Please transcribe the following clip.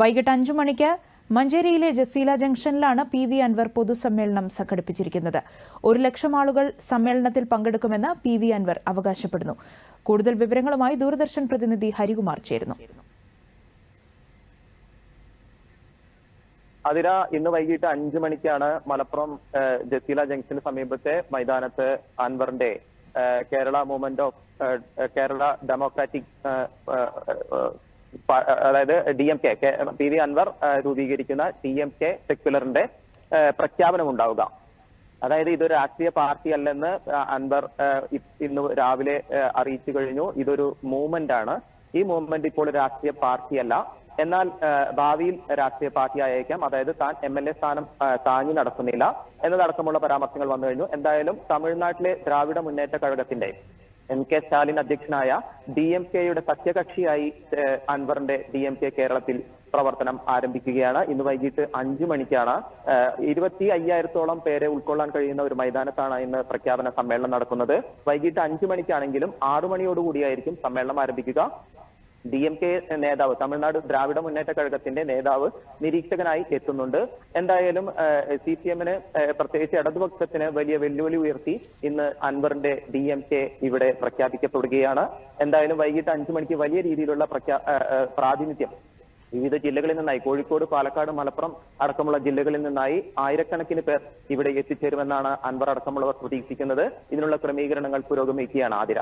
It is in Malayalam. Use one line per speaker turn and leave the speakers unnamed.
വൈകിട്ട് അഞ്ചു മണിക്ക് മഞ്ചേരിയിലെ ജസീല ജംഗ്ഷനിലാണ് പി വി അൻവർ പൊതുസമ്മേളനം സംഘടിപ്പിച്ചിരിക്കുന്നത്. ഒരു ലക്ഷം ആളുകൾ സമ്മേളനത്തിൽ പങ്കെടുക്കുമെന്ന് പി വി അൻവർ അവകാശപ്പെടുന്നു. കൂടുതൽ വിവരങ്ങളുമായി ദൂരദർശൻ പ്രതിനിധി ഹരികുമാർ ചേരുന്നു.
അതിര ഇന്ന് വൈകിട്ട് അഞ്ചു മണിക്കാണ് മലപ്പുറം ജസീല ജംഗ്ഷന് സമീപത്തെ മൈതാനത്ത് അൻവറിന്റെ Kerala movement of Kerala democratic അതായത് D M K P V Anvar രൂപീകരിക്കുന്ന ഡി എം കെ സെക്യുലറിന്റെ പ്രഖ്യാപനം ഉണ്ടാവുക. അതായത് ഇതൊരു രാഷ്ട്രീയ പാർട്ടി അല്ലെന്ന് അൻവർ ഇന്ന് രാവിലെ അറിയിച്ചു കഴിഞ്ഞു. ഇതൊരു മൂവ്മെന്റ് ആണ്. ഈ മൂവ്മെന്റ് ഇപ്പോൾ രാഷ്ട്രീയ പാർട്ടിയല്ല. എന്നാൽ ഭാവിയിൽ രാഷ്ട്രീയ പാർട്ടി ആയേക്കാം. അതായത് താൻ എം എൽ എ സ്ഥാനം താങ്ങി നടത്തുന്നില്ല. എന്നതടക്കമുള്ള പരാമർശങ്ങൾ വന്നു കഴിഞ്ഞു. എന്തായാലും തമിഴ്നാട്ടിലെ ദ്രാവിഡ മുന്നേറ്റ കഴകത്തിന്റെ എം കെ സ്റ്റാലിൻ അധ്യക്ഷനായ ഡി എം കെയുടെ സഖ്യകക്ഷിയായി അൻവറിന്റെ ഡി എം കെ കേരളത്തിൽ പ്രവർത്തനം ആരംഭിക്കുകയാണ്. ഇന്ന് വൈകിട്ട് അഞ്ചു മണിക്കാണ്. ഇരുപത്തി അയ്യായിരത്തോളം പേരെ ഉൾക്കൊള്ളാൻ കഴിയുന്ന ഒരു മൈതാനത്താണ് ഇന്ന് പ്രഖ്യാപന സമ്മേളനം നടക്കുന്നത്. വൈകിട്ട് അഞ്ചു മണിക്കാണെങ്കിലും ആറു മണിയോടുകൂടിയായിരിക്കും സമ്മേളനം ആരംഭിക്കുക. ഡി എം കെ നേതാവ് തമിഴ്നാട് ദ്രാവിഡ മുന്നേറ്റ കഴകത്തിന്റെ നേതാവ് നിരീക്ഷകനായി എത്തുന്നുണ്ട്. എന്തായാലും സി പി എമ്മിന് പ്രത്യേകിച്ച് ഇടതുപക്ഷത്തിന് വലിയ വെല്ലുവിളി ഉയർത്തി ഇന്ന് അൻവറിന്റെ ഡി എം കെ ഇവിടെ പ്രഖ്യാപിക്കപ്പെടുകയാണ്. എന്തായാലും വൈകിട്ട് അഞ്ചു മണിക്ക് വലിയ രീതിയിലുള്ള പ്രഖ്യാ പ്രാതിനിധ്യം വിവിധ ജില്ലകളിൽ നിന്നായി. കോഴിക്കോട് പാലക്കാട് മലപ്പുറം അടക്കമുള്ള ജില്ലകളിൽ നിന്നായി ആയിരക്കണക്കിന് പേർ ഇവിടെ എത്തിച്ചേരുമെന്നാണ് അൻവർ അടക്കമുള്ളവർ പ്രതീക്ഷിക്കുന്നത്. ഇതിനുള്ള ക്രമീകരണങ്ങൾ പുരോഗമിക്കുകയാണ് ആതിര.